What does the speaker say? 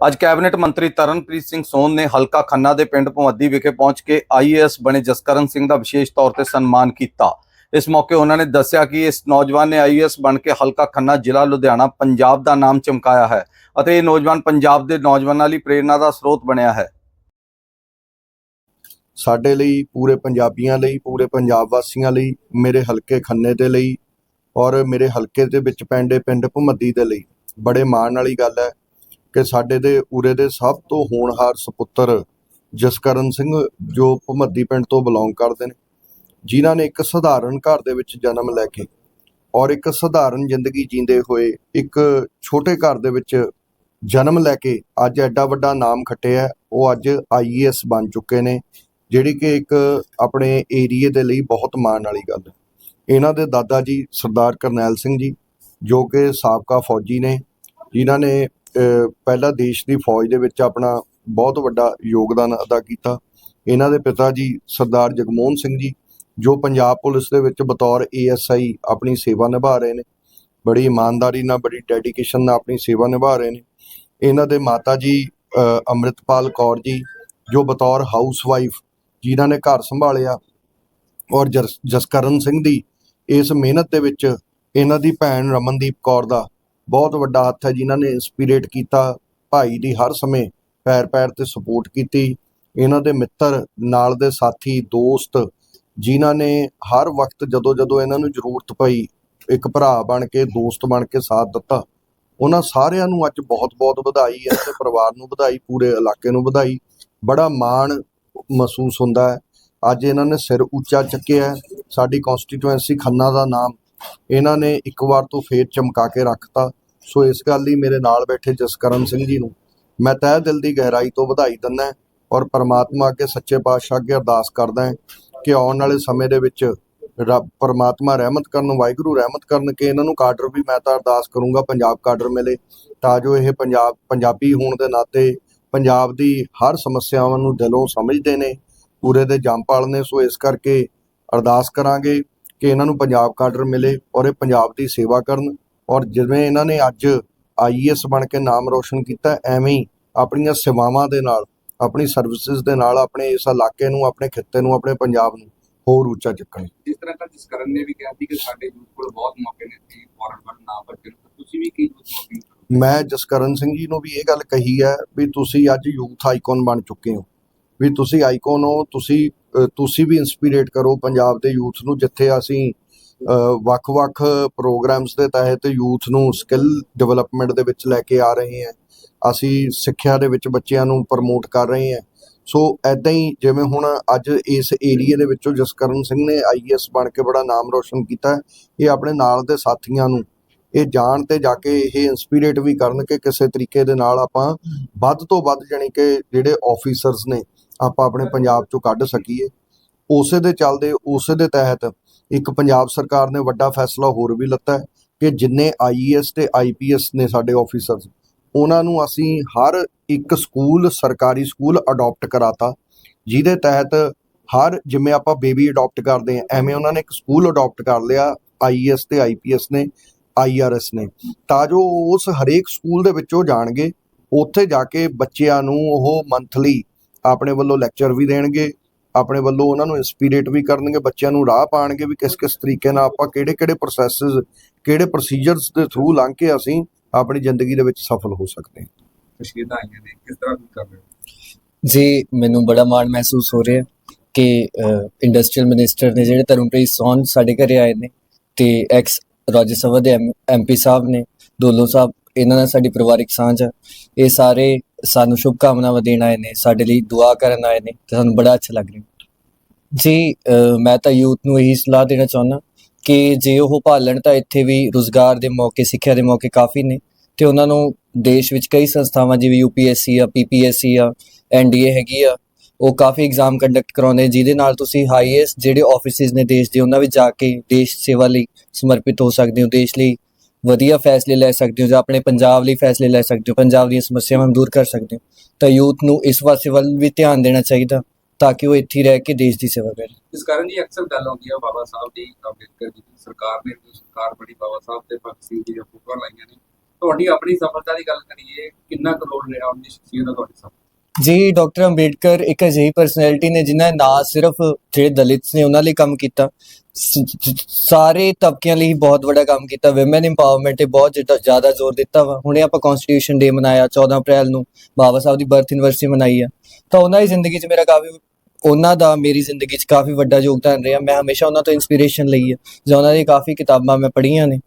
ਅੱਜ ਕੈਬਨਿਟ ਮੰਤਰੀ ਤਰਨਪ੍ਰੀਤ ਸਿੰਘ ਸੋਨ ਨੇ ਹਲਕਾ ਖੰਨਾ ਦੇ ਪਿੰਡ ਭਮੱਦੀ ਵਿਖੇ ਪਹੁੰਚ ਕੇ ਆਈਏਐਸ ਬਣੇ ਜਸਕਰਨ ਸਿੰਘ ਦਾ ਵਿਸ਼ੇਸ਼ ਤੌਰ ਤੇ ਸਨਮਾਨ ਕੀਤਾ। ਇਸ ਮੌਕੇ ਉਹਨਾਂ ਨੇ ਦੱਸਿਆ ਕਿ ਇਸ ਨੌਜਵਾਨ ਨੇ ਆਈਏਐਸ ਬਣ ਕੇ ਹਲਕਾ ਖੰਨਾ ਜ਼ਿਲ੍ਹਾ ਲੁਧਿਆਣਾ ਪੰਜਾਬ ਦਾ ਨਾਮ ਚਮਕਾਇਆ ਹੈ ਅਤੇ ਇਹ ਨੌਜਵਾਨ ਪੰਜਾਬ ਦੇ ਨੌਜਵਾਨਾਂ ਲਈ ਪ੍ਰੇਰਣਾ ਦਾ ਸਰੋਤ ਬਣਿਆ ਹੈ। ਸਾਡੇ ਲਈ, ਪੂਰੇ ਪੰਜਾਬੀਆਂ ਲਈ, ਪੂਰੇ ਪੰਜਾਬ ਵਾਸੀਆਂ ਲਈ, ਮੇਰੇ ਹਲਕੇ ਖੰਨੇ ਦੇ ਲਈ ਔਰ ਮੇਰੇ ਹਲਕੇ ਦੇ ਵਿੱਚ ਪੈਂਦੇ ਪਿੰਡ ਭੁਮੱਦੀ ਦੇ ਲਈ ਬੜੇ ਮਾਣ ਵਾਲੀ ਗੱਲ ਹੈ। ਕਿ ਸਾਡੇ ਦੇ ਉਰੇ ਦੇ ਸਭ ਤੋਂ ਹੋਣਹਾਰ ਸੁਪੁੱਤਰ ਜਸਕਰਨ ਸਿੰਘ, ਜੋ ਭੁਮੱਦੀ ਪਿੰਡ ਤੋਂ ਬਿਲੋਂਗ ਕਰਦੇ ਨੇ, ਜਿਨ੍ਹਾਂ ਨੇ ਇੱਕ ਸਧਾਰਨ ਘਰ ਦੇ ਵਿੱਚ ਜਨਮ ਲੈ ਕੇ ਔਰ ਇੱਕ ਸਧਾਰਨ ਜ਼ਿੰਦਗੀ ਜੀਂਦੇ ਹੋਏ ਇੱਕ ਛੋਟੇ ਘਰ ਦੇ ਵਿੱਚ ਜਨਮ ਲੈ ਕੇ ਅੱਜ ਐਡਾ ਵੱਡਾ ਨਾਮ ਖੱਟਿਆ ਉਹ ਅੱਜ ਆਈਏਐਸ ਬਣ ਚੁੱਕੇ ਨੇ, ਜਿਹੜੀ ਕਿ ਇੱਕ ਆਪਣੇ ਏਰੀਏ ਦੇ ਲਈ ਬਹੁਤ ਮਾਣ ਵਾਲੀ ਗੱਲ ਹੈ। ਇਹਨਾਂ ਦੇ ਦਾਦਾ ਜੀ ਸਰਦਾਰ ਕਰਨੈਲ ਸਿੰਘ ਜੀ, ਜੋ ਕਿ ਸਾਬਕਾ ਫੌਜੀ ਨੇ, ਜਿਨ੍ਹਾਂ ਨੇ ਪਹਿਲਾਂ ਦੇਸ਼ ਦੀ ਫੌਜ ਦੇ ਵਿੱਚ ਆਪਣਾ ਬਹੁਤ ਵੱਡਾ ਯੋਗਦਾਨ ਅਦਾ ਕੀਤਾ। ਇਹਨਾਂ ਦੇ ਪਿਤਾ ਜੀ ਸਰਦਾਰ ਜਗਮੋਹਨ ਸਿੰਘ ਜੀ ਜੋ ਪੰਜਾਬ ਪੁਲਿਸ ਦੇ ਵਿੱਚ ਬਤੌਰ ਏਐਸਆਈ ਆਪਣੀ ਸੇਵਾ ਨਿਭਾ ਰਹੇ ਨੇ। ਬੜੀ ਇਮਾਨਦਾਰੀ ਨਾਲ ਬੜੀ ਡੈਡੀਕੇਸ਼ਨ ਨਾਲ ਆਪਣੀ ਸੇਵਾ ਨਿਭਾ ਰਹੇ ਨੇ। ਇਹਨਾਂ ਦੇ ਮਾਤਾ ਜੀ ਅਹ, ਅੰਮ੍ਰਿਤਪਾਲ ਕੌਰ ਜੀ ਜੋ ਬਤੌਰ ਹਾਊਸਵਾਈਫ ਜਿਨ੍ਹਾਂ ਨੇ ਘਰ ਸੰਭਾਲਿਆ ਔਰ ਜਸ- ਜਸਕਰਨ ਸਿੰਘ ਦੀ ਇਸ ਮਿਹਨਤ ਦੇ ਵਿੱਚ ਇਹਨਾਂ ਦੀ ਭੈਣ ਰਮਨਦੀਪ ਕੌਰ ਦਾ ਬਹੁਤ ਵੱਡਾ ਹੱਥ ਹੈ ਜਿਨ੍ਹਾਂ ਨੇ ਇਨਸਪੀਰੇਟ ਕੀਤਾ, ਭਾਈ ਦੀ ਹਰ ਸਮੇਂ ਪੈਰ ਪੈਰ ਤੇ ਸਪੋਰਟ ਕੀਤੀ। ਇਹਨਾਂ ਦੇ ਮਿੱਤਰ, ਨਾਲ ਦੇ ਸਾਥੀ, ਦੋਸਤ ਜਿਨ੍ਹਾਂ ਨੇ ਹਰ ਵਕਤ ਜਦੋਂ ਜਦੋਂ ਇਹਨਾਂ ਨੂੰ ਜ਼ਰੂਰਤ ਪਈ, ਇੱਕ ਭਰਾ ਬਣ ਕੇ, ਦੋਸਤ ਬਣ ਕੇ ਸਾਥ ਦਿੱਤਾ। ਉਹਨਾਂ ਸਾਰਿਆਂ ਨੂੰ ਅੱਜ ਬਹੁਤ-ਬਹੁਤ ਵਧਾਈ ਹੈ ਤੇ ਪਰਿਵਾਰ ਨੂੰ ਵਧਾਈ, ਪੂਰੇ ਇਲਾਕੇ ਨੂੰ ਵਧਾਈ। ਬੜਾ ਮਾਣ ਮਹਿਸੂਸ ਹੁੰਦਾ ਹੈ। ਅੱਜ ਇਹਨਾਂ ਨੇ ਸਿਰ ਉੱਚਾ ਚੱਕਿਆ ਸਾਡੀ ਕਨਸਟੀਟੂਐਂਸੀ ਖੰਨਾ ਦਾ ਨਾਮ ਇਹਨਾਂ ਨੇ ਇੱਕ ਵਾਰ ਤੋਂ ਫੇਰ ਚਮਕਾ ਕੇ ਰੱਖਤਾ। ਸੋ ਇਸ ਗੱਲ ਲਈ ਮੇਰੇ ਨਾਲ ਬੈਠੇ ਜਸਕਰਨ ਸਿੰਘ ਜੀ ਨੂੰ ਮੈਂ ਤਹਿ ਦਿਲ ਦੀ ਗਹਿਰਾਈ ਤੋਂ ਵਧਾਈ ਦਿੰਦਾ ਔਰ ਪਰਮਾਤਮਾ ਅੱਗੇ ਸੱਚੇ ਪਾਤਸ਼ਾਹ ਅੱਗੇ ਅਰਦਾਸ ਕਰਦਾ ਕਿ ਆਉਣ ਵਾਲੇ ਸਮੇਂ ਦੇ ਵਿੱਚ ਰੱਬ ਪਰਮਾਤਮਾ ਰਹਿਮਤ ਕਰਨ, ਵਾਹਿਗੁਰੂ ਰਹਿਮਤ ਕਰਨ, ਕਿ ਇਹਨਾਂ ਨੂੰ ਕਾਡਰ ਵੀ ਮੈਂ ਤਾਂ ਅਰਦਾਸ ਕਰੂੰਗਾ ਪੰਜਾਬ ਕਾਡਰ ਮਿਲੇ, ਤਾਂ ਜੋ ਇਹ ਪੰਜਾਬ, ਪੰਜਾਬੀ ਹੋਣ ਦੇ ਨਾਤੇ ਪੰਜਾਬ ਦੀ ਹਰ ਸਮੱਸਿਆਵਾਂ ਨੂੰ ਦਿਲੋਂ ਸਮਝਦੇ ਨੇ, ਪੂਰੇ ਦੇ ਜੰਪਾਲ ਨੇ। ਸੋ ਇਸ ਕਰਕੇ ਅਰਦਾਸ ਕਰਾਂਗੇ। ਕਿ ਇਹਨਾਂ ਨੂੰ ਪੰਜਾਬ ਕਾਡਰ ਮਿਲੇ ਔਰ ਇਹ ਪੰਜਾਬ ਦੀ ਸੇਵਾ ਕਰਨ ਔਰ ਜਿਵੇਂ ਇਹਨਾਂ ਨੇ ਅੱਜ ਆਈਐਸ ਬਣ ਕੇ ਨਾਮ ਰੋਸ਼ਨ ਕੀਤਾ ਐਵੇਂ ਹੀ ਆਪਣੀਆਂ ਸੇਵਾਵਾਂ ਦੇ ਨਾਲ ਆਪਣੀ ਸਰਵਿਸਿਜ਼ ਦੇ ਨਾਲ ਆਪਣੇ ਇਸ ਇਲਾਕੇ ਨੂੰ ਆਪਣੇ ਖਿੱਤੇ ਨੂੰ ਆਪਣੇ ਪੰਜਾਬ ਨੂੰ ਹੋਰ ਉੱਚਾ ਚੱਕਣ। ਜਿਸ ਤਰ੍ਹਾਂ ਤਾਂ ਜਸਕਰਨ ਨੇ ਵੀ ਕਿਹਾ ਸੀ ਕਿ ਸਾਡੇ ਯੂਥ ਕੋਲ ਬਹੁਤ ਮੌਕੇ ਨੇ ਕਿ ਫੋਰਨ ਨਾ ਭੱਜਣ ਤੁਸੀਂ ਵੀ ਕੀ ਮੈਂ ਜਸਕਰਨ ਸਿੰਘ ਜੀ ਨੂੰ ਵੀ ਇਹ ਗੱਲ ਕਹੀ ਹੈ ਵੀ ਤੁਸੀਂ ਅੱਜ ਯੂਥ ਆਈਕਨ ਬਣ ਚੁੱਕੇ ਹੋ। ਵੀ ਤੁਸੀਂ ਆਈਕਨ ਹੋ, ਤੁਸੀਂ ਤੁਸੀਂ ਵੀ ਇਨਸਪੀਰੇਟ ਕਰੋ ਪੰਜਾਬ ਦੇ ਯੂਥ ਨੂੰ, ਜਿੱਥੇ ਅਸੀਂ ਵੱਖ-ਵੱਖ ਪ੍ਰੋਗਰਾਮਸ ਦੇ ਤਹਿਤ ਯੂਥ ਨੂੰ ਸਕਿੱਲ ਡਿਵੈਲਪਮੈਂਟ ਦੇ ਵਿੱਚ ਲੈ ਕੇ ਆ ਰਹੇ ਹਾਂ। ਅਸੀਂ ਸਿੱਖਿਆ ਦੇ ਵਿੱਚ ਬੱਚਿਆਂ ਨੂੰ ਪ੍ਰਮੋਟ ਕਰ ਰਹੇ ਹਾਂ। ਸੋ ਐਦਾਂ ਹੀ ਜਿਵੇਂ ਹੁਣ ਅੱਜ ਇਸ ਏਰੀਏ ਦੇ ਵਿੱਚੋਂ ਜਸਕਰਨ ਸਿੰਘ ਨੇ ਆਈਐਸ ਬਣ ਕੇ ਬੜਾ ਨਾਮ ਰੋਸ਼ਨ ਕੀਤਾ, ਇਹ ਆਪਣੇ ਨਾਲ ਦੇ ਸਾਥੀਆਂ ਨੂੰ, ਇਹ ਜਾਣ ਤੇ ਜਾ ਕੇ ਇਹ ਇਨਸਪੀਰੇਟ ਵੀ ਕਰਨ ਕਿ ਕਿਸੇ ਤਰੀਕੇ ਦੇ ਨਾਲ ਆਪਾਂ ਵੱਧ ਤੋਂ ਵੱਧ ਜਾਣੀ ਕਿ ਜਿਹੜੇ ਆਫੀਸਰਸ ਨੇ ਆਪਾਂ ਆਪਣੇ ਪੰਜਾਬ ਚੋਂ ਕੱਢ ਸਕੀਏ। ਉਸੇ ਦੇ ਚੱਲਦੇ, ਉਸੇ ਦੇ ਤਹਿਤ ਇੱਕ ਪੰਜਾਬ ਸਰਕਾਰ ਨੇ ਵੱਡਾ ਫੈਸਲਾ ਹੋਰ ਵੀ ਲਿੱਤਾ ਕਿ ਜਿੰਨੇ ਆਈਏਐਸ ਤੇ ਆਈਪੀਐਸ ਨੇ ਸਾਡੇ ਆਫੀਸਰਸ ਉਹਨਾਂ ਨੂੰ ਅਸੀਂ ਹਰ ਇੱਕ ਸਕੂਲ, ਸਰਕਾਰੀ ਸਕੂਲ ਅਡਾਪਟ ਕਰਾਤਾ। ਜਿਹਦੇ ਤਹਿਤ ਹਰ ਜਿਵੇਂ ਆਪਾਂ ਬੇਬੀ ਅਡਾਪਟ ਕਰਦੇ ਆ ਐਵੇਂ ਉਹਨਾਂ ਨੇ ਇੱਕ ਸਕੂਲ ਅਡਾਪਟ ਕਰ ਲਿਆ ਆਈਏਐਸ ਤੇ ਆਈਪੀਐਸ ਨੇ ਆਈਆਰਐਸ ਨੇ। ਤਾਂ ਜੋ ਉਸ ਹਰੇਕ ਸਕੂਲ ਦੇ ਵਿੱਚੋਂ ਜਾਣਗੇ, ਉੱਥੇ ਜਾ ਕੇ ਬੱਚਿਆਂ ਨੂੰ ਉਹ ਮੰਥਲੀ ਆਪਣੇ ਵੱਲੋਂ ਲੈਕਚਰ ਵੀ ਦੇਣਗੇ ਆਪਣੇ ਵੱਲੋਂ ਉਹਨਾਂ ਨੂੰ ਇਨਸਪੀਰੇਟ ਵੀ ਕਰਨਗੇ ਬੱਚਿਆਂ ਨੂੰ ਰਾਹ ਪਾਣਗੇ ਵੀ ਕਿਸ ਕਿਸ ਤਰੀਕੇ ਨਾਲ ਆਪਾਂ ਕਿਹੜੇ ਕਿਹੜੇ ਪ੍ਰੋਸੈਸਸ ਕਿਹੜੇ ਪ੍ਰੋਸੀਜਰਸ ਦੇ ਥਰੂ ਲੰਘ ਕੇ ਅਸੀਂ ਆਪਣੀ ਜ਼ਿੰਦਗੀ ਦੇ ਵਿੱਚ ਸਫਲ ਹੋ ਸਕਦੇ ਹਾਂ। ਖੁਸ਼ੀਆਂ ਆਈਆਂ ਨੇ ਕਿਸ ਤਰ੍ਹਾਂ ਵੀ ਕਰ ਰਹੇ ਹੋ? ਜੀ ਮੈਨੂੰ ਬੜਾ ਮਾਣ ਮਹਿਸੂਸ ਹੋ ਰਿਹਾ ਕਿ ਇੰਡਸਟਰੀਅਲ ਮਿਨਿਸਟਰ ਨੇ ਜਿਹੜੇ ਤਰਨਪ੍ਰੀਤ ਸੌਨ ਸਾਡੇ ਘਰੇ ਆਏ ਨੇ ਤੇ ਐਕਸ ਰਾਜ ਸਭਾ ਦੇ ਐਮਪੀ ਸਾਹਿਬ ਨੇ ਦੋਲੋ ਸਾਹਿਬ ਇਹਨਾਂ ਨਾਲ ਸਾਡੀ ਪਰਿਵਾਰਿਕ ਸਾਂਝ ਹੈ ਇਹ ਸਾਰੇ ਸਾਨੂੰ ਸ਼ੁਭ ਕਾਮਨਾਵਾਂ ਦੇਣ ਆਏ ਨੇ, ਸਾਡੇ ਲਈ ਦੁਆ ਕਰਨ ਆਏ ਨੇ ਤੇ ਸਾਨੂੰ ਬੜਾ ਅੱਛਾ ਲੱਗ ਰਿਹਾ। ਜੀ ਮੈਂ ਤਾਂ ਯੂਥ ਨੂੰ ਇਹੀ ਸਲਾਹ ਦੇਣਾ ਚਾਹੁੰਦਾ ਕਿ ਜੇ ਉਹ ਭਾਲਣ ਤਾਂ ਇੱਥੇ ਵੀ ਰੋਜ਼ਗਾਰ ਦੇ ਮੌਕੇ, ਸਿੱਖਿਆ ਦੇ ਮੌਕੇ ਕਾਫੀ ਨੇ ਤੇ ਉਹਨਾਂ ਨੂੰ ਦੇਸ਼ ਵਿੱਚ ਕਈ ਸੰਸਥਾਵਾਂ ਜਿਵੇਂ ਯੂਪੀਐਸਸੀ ਆ ਪੀਪੀਐਸਸੀ ਆ ਐਨਡੀਏ ਹੈਗੀ ਆ, ਉਹ ਕਾਫੀ ਐਗਜ਼ਾਮ ਕੰਡਕਟ ਕਰਾਉਂਦੇ ਜਿਹਦੇ ਨਾਲ ਤੁਸੀਂ ਹਾਈਐਸਟ ਜਿਹੜੇ ਆਫਿਸਿਸ ਨੇ ਦੇਸ਼ ਦੇ, ਉਹਨਾਂ ਵਿੱਚ ਜਾ ਕੇ ਦੇਸ਼ ਸੇਵਾ ਲਈ ਸਮਰਪਿਤ ਹੋ ਸਕਦੇ ਹੋ, ਦੇਸ਼ ਲਈ ਵਧੀਆ ਫੈਸਲੇ ਲੈ ਸਕਦੇ ਹੋ ਜਾਂ ਆਪਣੇ ਪੰਜਾਬ ਲਈ ਫੈਸਲੇ ਲੈ ਸਕਦੇ ਹੋ, ਪੰਜਾਬ ਦੀਆਂ ਸਮੱਸਿਆਵਾਂ ਦੂਰ ਕਰ ਸਕਦੇ ਹੋ, ਤਾਂ ਯੂਥ ਨੂੰ ਇਸ ਪਾਸੇ ਵੱਲ ਵੀ ਧਿਆਨ ਦੇਣਾ ਚਾਹੀਦਾ ਤਾਂ ਕਿ ਉਹ ਇੱਥੇ ਰਹਿ ਕੇ ਦੇਸ਼ ਦੀ ਸੇਵਾ ਕਰੇ। ਜਸਕਰਨ ਜੀ ਅਕਸਰ ਗੱਲ ਆਉਂਦੀ ਆ ਬਾਬਾ ਸਾਹਿਬ ਦੀ ਅੰਬੇਦਕਰ ਜੀ ਦੀ ਸਰਕਾਰ ਨੇ ਵੀ ਸਰਕਾਰ ਬੜੀ ਬਾਬਾ ਸਾਹਿਬ ਤੇ ਭਗਤ ਸਿੰਘ ਜੀ ਦੀਆਂ ਫੋਟੋਆਂ ਲਾਈਆਂ ਨੇ। ਤੁਹਾਡੀ ਆਪਣੀ ਸਫਲਤਾ ਦੀ ਗੱਲ ਕਰੀਏ, ਕਿੰਨਾ ਕਰੋੜ ਰਿਹਾ ਉਹਦੀ ਸ਼ਖਸੀਅਤ ਦਾ ਤੁਹਾਡੇ ਸਾਹਮਣੇ? ਜੀ, ਡਾਕਟਰ ਅੰਬੇਡਕਰ ਇੱਕ ਅਜਿਹੀ ਪਰਸਨੈਲਿਟੀ ਨੇ ਜਿਨ੍ਹਾਂ ਨੇ ਨਾ ਸਿਰਫ ਜਿਹੜੇ ਦਲਿਤ ਨੇ ਉਹਨਾਂ ਲਈ ਕੰਮ ਕੀਤਾ। ਸ- ਸਾਰੇ ਤਬਕਿਆਂ ਲਈ ਬਹੁਤ ਵੱਡਾ ਕੰਮ ਕੀਤਾ। ਔਮਨ ਇੰਪਾਵਰਮੈਂਟ ਤੇ ਬਹੁਤ ਜ਼ਿਆਦਾ- ਜ਼ਿਆਦਾ ਜ਼ੋਰ ਦਿੱਤਾ ਵਾ। ਹੁਣੇ ਆਪਾਂ ਕਨਸਟੀਟਿਊਸ਼ਨ ਡੇ ਮਨਾਇਆ 14 ਅਪ੍ਰੈਲ ਨੂੰ ਬਾਬਾ ਸਾਹਿਬ ਦੀ ਬਰਥ ਐਨਵਰਸਰੀ ਮਨਾਈ ਆ। ਤਾਂ ਉਹਨਾਂ ਦੀ ਜ਼ਿੰਦਗੀ 'ਚ ਮੇਰਾ ਕਾਫੀ, ਉਹਨਾਂ ਦਾ ਮੇਰੀ ਜ਼ਿੰਦਗੀ 'ਚ ਕਾਫੀ ਵੱਡਾ ਯੋਗਦਾਨ ਰਿਹਾ। ਮੈਂ ਹਮੇਸ਼ਾ ਉਹਨਾਂ ਤੋਂ ਇਨਸਪੀਰੇਸ਼ਨ ਲਈ ਆ। ਜਾਂ ਉਹਨਾਂ ਦੀ ਕਾਫੀ ਕਿਤਾਬਾਂ ਮੈਂ ਪੜ੍ਹੀਆਂ ਨੇ।